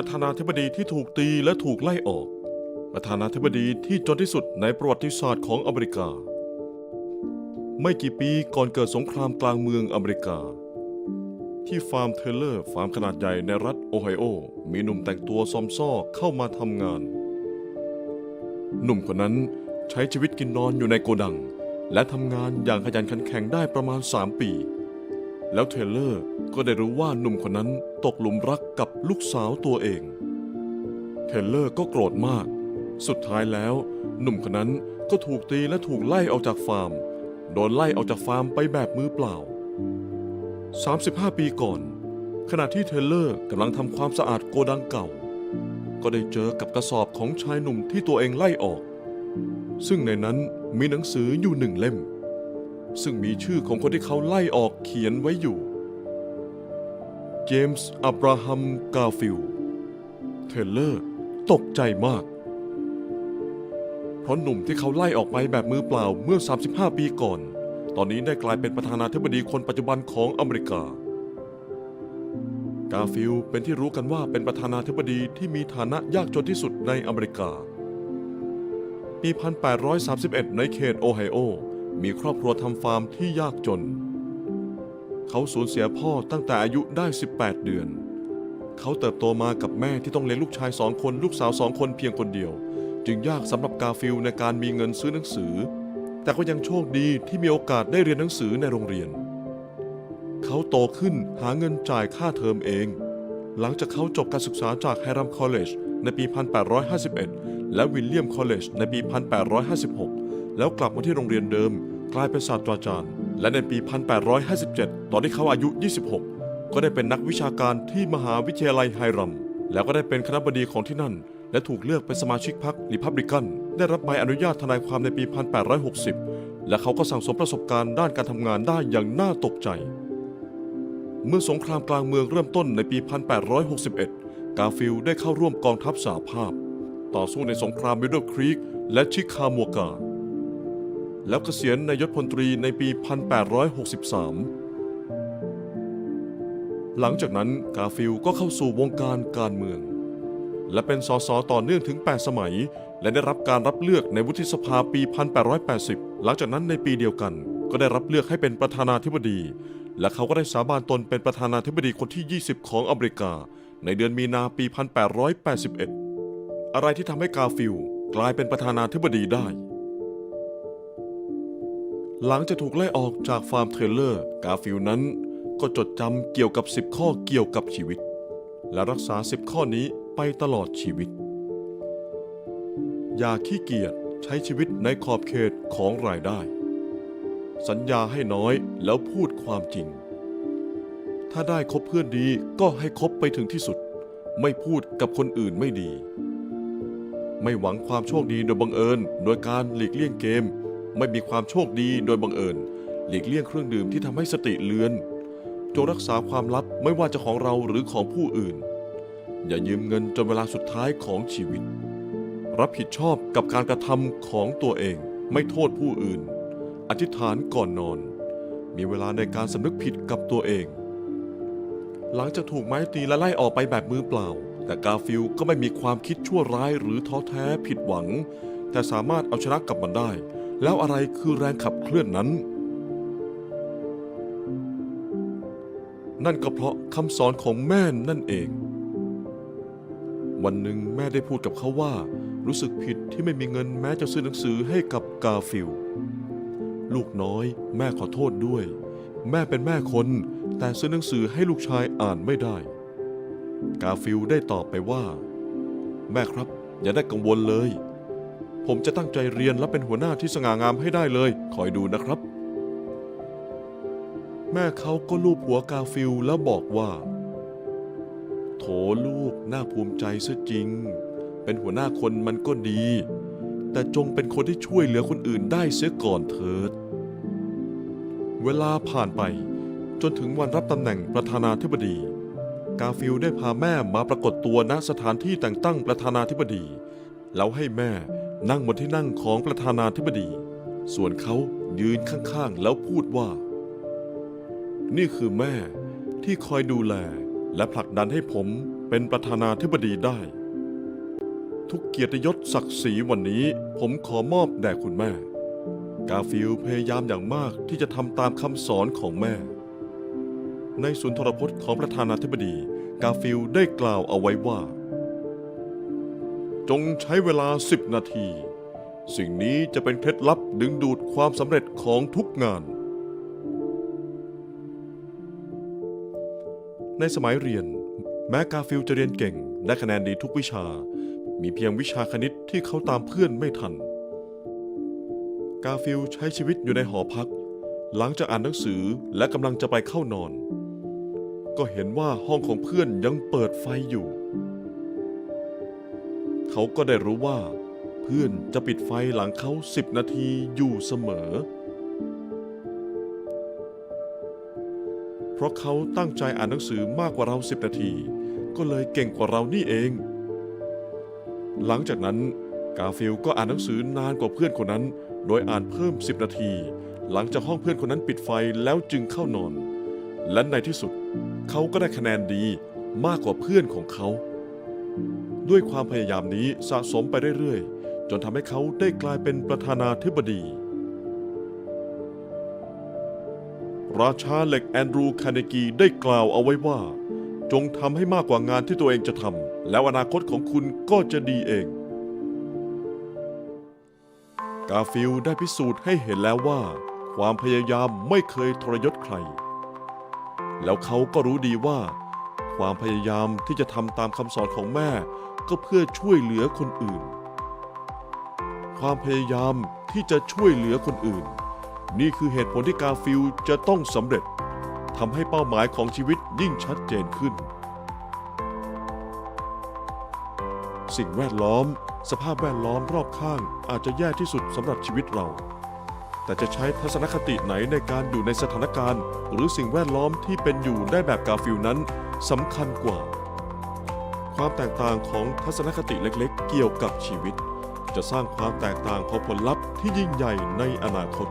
ประธานาธิบดีที่ถูกตีและถูกไล่ออก ประธานาธิบดีที่จนที่สุดในประวัติศาสตร์ของอเมริกา ไม่กี่ปีก่อนเกิดสงครามกลางเมืองอเมริกา ที่ฟาร์มเทเลอร์ฟาร์มขนาดใหญ่ในรัฐโอไฮโอ มีหนุ่มแต่งตัวซอมซ่อเข้ามาทำงาน หนุ่มคนนั้นใช้ชีวิตกินนอนอยู่ในโกดัง และทำงานอย่างขยันขันแข็งได้ประมาณ 3 ปี แล้วเทเลอร์ก็ได้รู้ว่าหนุ่มคนนั้นตกหลุมรักกับลูกสาวตัวเอง เทเลอร์ก็โกรธมาก สุดท้ายแล้ว หนุ่มคนนั้นก็ถูกตีและถูกไล่ออกจากฟาร์ม โดนไล่ออกจากฟาร์มไปแบบมือเปล่า 35 ปีก่อน ขณะที่เทเลอร์กำลังทำความสะอาดโกดังเก่า ก็ได้เจอกับกระสอบของชายหนุ่มที่ตัวเองไล่ออก ซึ่งในนั้นมีหนังสืออยู่หนึ่งเล่ม ซึ่งมีชื่อของคนที่เขาไล่ออกเขียนไว้อยู่ เจมส์อับราฮัมกาฟิลเทเลอร์ตกใจมาก เพราะหนุ่มที่เขาไล่ออกไปแบบมือเปล่าเมื่อ 35 ปีก่อน ตอนนี้ได้กลายเป็นประธานาธิบดีคนปัจจุบันของอเมริกา กาฟิลเป็นที่รู้กันว่าเป็นประธานาธิบดีที่มีฐานะยากจนที่สุดในอเมริกาปี 1831 ในเขตโอไฮโอ มีครอบครัวทำฟาร์มที่ยากจน เขาสูญเสียพ่อตั้งแต่อายุได้ 18 เดือน เขาเติบโตมากับแม่ที่ต้องเลี้ยงลูกชายสองคนลูกสาวสองคนเพียงคนเดียว จึงยากสำหรับกาฟิลในการมีเงินซื้อหนังสือ แต่ก็ยังโชคดีที่มีโอกาสได้เรียนหนังสือในโรงเรียน เขาโตขึ้นหาเงินจ่ายค่าเทอมเอง หลังจากเขาจบการศึกษาจากไฮรัมคอลเลจในปี 1851 และวิลเลียมคอลเลจในปี 1856 แล้วกลับมาที่โรงเรียนเดิม กลายเป็นศาสตราจารย์ และในปี 1857 ตอนที่เขาอายุ 26 ก็ได้เป็นนักวิชาการที่มหาวิทยาลัยไฮรัม แล้วก็ได้เป็นคณะบดีของที่นั่น และถูกเลือกเป็นสมาชิกพรรคริพับลิกัน ได้รับใบอนุญาตทนายความในปี 1860 และเขาก็สั่งสมประสบการณ์ด้านการทำงานได้อย่างน่าตกใจ เมื่อสงครามกลางเมืองเริ่มต้นในปี 1861 กาฟิลได้เข้าร่วมกองทัพสหภาพ ต่อสู้ในสงครามมิดเดิลครีกและชิคาโมกา แล้วเกษียณในยศพลตรีในปี 1863 หลังจากนั้นกาฟิลก็เข้าสู่วงการการเมือง และเป็นสสต่อเนื่องถึง 8 สมัย และได้รับการรับเลือกในวุฒิสภาปี 1880 หลังจากนั้นในปีเดียวกัน ก็ได้รับเลือกให้เป็นประธานาธิบดี และเขาก็ได้สาบานตนเป็นประธานาธิบดีคนที่ 20 ของอเมริกา ในเดือนมีนาปี 1881 อะไรที่ทำให้กาฟิลกลายเป็นประธานาธิบดีได้ หลังจากถูกไล่ออกจากฟาร์มเทรลเลอร์ กาฟิลนั้นก็จดจำเกี่ยวกับ 10 ข้อเกี่ยวกับชีวิต และรักษา 10 ข้อนี้ไปตลอดชีวิต อย่าขี้เกียจใช้ชีวิตในขอบเขตของรายได้ สัญญาให้น้อยแล้วพูดความจริง ถ้าได้คบเพื่อนดีก็ให้คบไปถึงที่สุด ไม่พูดกับคนอื่นไม่ดี ไม่หวังความโชคดีโดยบังเอิญ โดยการหลีกเลี่ยงเกม ไม่มีความโชคดีโดยบังเอิญ หลีกเลี่ยงเครื่องดื่มที่ทำให้สติเลือน จงรักษาความลับไม่ว่าจะของเราหรือของผู้อื่น อย่ายืมเงินจนเวลาสุดท้ายของชีวิต รับผิดชอบกับการกระทำของตัวเอง ไม่โทษผู้อื่น อธิษฐานก่อนนอน มีเวลาในการสำนึกผิดกับตัวเอง หลังจากถูกไม้ตีและไล่ออกไปแบบมือเปล่า แต่กาฟิลก็ไม่มีความคิดชั่วร้ายหรือท้อแท้ผิดหวัง แต่สามารถเอาชนะกับมันได้ แล้วอะไรคือแรงขับเคลื่อนนั้น นั่นก็เพราะคำสอนของแม่นั่นเอง วันหนึ่งแม่ได้พูดกับเขาว่า รู้สึกผิดที่ไม่มีเงินแม้จะซื้อหนังสือให้กับกาฟิล ลูกน้อย แม่ขอโทษด้วย แม่เป็นแม่คนแต่ซื้อหนังสือให้ลูกชายอ่านไม่ได้ กาฟิลได้ตอบไปว่า แม่ครับ อย่าได้กังวลเลย ผมจะตั้งใจเรียนและเป็นหัวหน้าที่สง่างามให้ได้เลย คอยดูนะครับ แม่เขาก็ลูบหัวกาฟิลแล้วบอกว่า โถลูกน่าภูมิใจซะจริง เป็นหัวหน้าคนมันก็ดี แต่จงเป็นคนที่ช่วยเหลือคนอื่นได้เสียก่อนเถิด เวลาผ่านไปจนถึงวันรับตำแหน่งประธานาธิบดี กาฟิลได้พาแม่มาปรากฏตัวณสถานที่แต่งตั้งประธานาธิบดี แล้วให้แม่ นั่งบนที่นั่งของประธานาธิบดี ส่วนเขายืนข้างๆ แล้วพูดว่า นี่คือแม่ที่คอยดูแลและผลักดันให้ผมเป็นประธานาธิบดีได้ ทุกเกียรติยศศักดิ์ศรีวันนี้ผมขอมอบแด่คุณแม่ กาฟิลพยายามอย่างมากที่จะทำตามคำสอนของแม่ ในสุนทรพจน์ของประธานาธิบดี กาฟิลได้กล่าวเอาไว้ว่า จงใช้เวลา 10 นาที สิ่งนี้จะเป็นเคล็ดลับดึงดูดความสำเร็จของทุกงาน ในสมัยเรียน แม้กาฟิลจะเรียนเก่งได้คะแนนดีทุกวิชา มีเพียงวิชาคณิตที่เขาตามเพื่อนไม่ทัน กาฟิลใช้ชีวิตอยู่ในหอพัก หลังจากอ่านหนังสือและกำลังจะไปเข้านอน ก็เห็นว่าห้องของเพื่อนยังเปิดไฟอยู่ เขาก็ได้รู้ว่า เพื่อนจะปิดไฟหลังเขาสิบนาทีอยู่เสมอ เพราะเขาตั้งใจอ่านหนังสือมากกว่าเราสิบนาที ก็เลยเก่งกว่าเรานี่เอง หลังจากนั้นกาฟิลก็อ่านหนังสือนานกว่าเพื่อนคนนั้น โดยอ่านเพิ่ม10นาที หลังจากห้องเพื่อนคนนั้นปิดไฟแล้วจึงเข้านอน และในที่สุด เขาก็ได้คะแนนดีมากกว่าเพื่อนของเขา ด้วยความพยายามนี้สะสมไปเรื่อยๆ จนทำให้เขาได้กลายเป็นประธานาธิบดี ราชาเหล็กแอนดรูคาเนกีได้กล่าวเอาไว้ว่า จงทำให้มากกว่างานที่ตัวเองจะทำแล้วอนาคตของคุณก็จะดีเอง กาฟิลได้พิสูจน์ให้เห็นแล้วว่า ความพยายามไม่เคยทรยศใคร แล้วเขาก็รู้ดีว่าความพยายามที่จะทำตามคำสอนของแม่ ก็เพื่อช่วยเหลือคนอื่น ความพยายามที่จะช่วยเหลือคนอื่น นี่คือเหตุผลที่กาฟิลจะต้องสำเร็จทำให้เป้าหมายของชีวิตยิ่งชัดเจนขึ้น สิ่งแวดล้อม สภาพแวดล้อมรอบข้างอาจจะแย่ที่สุดสำหรับชีวิตเรา แต่จะใช้ทัศนคติไหนในการอยู่ในสถานการณ์ หรือสิ่งแวดล้อมที่เป็นอยู่ได้แบบกาฟิลนั้นสำคัญกว่า ความแตกต่างของทัศนคติเล็กๆ เกี่ยวกับชีวิต จะสร้างความแตกต่างของผลลัพธ์ที่ยิ่งใหญ่ในอนาคต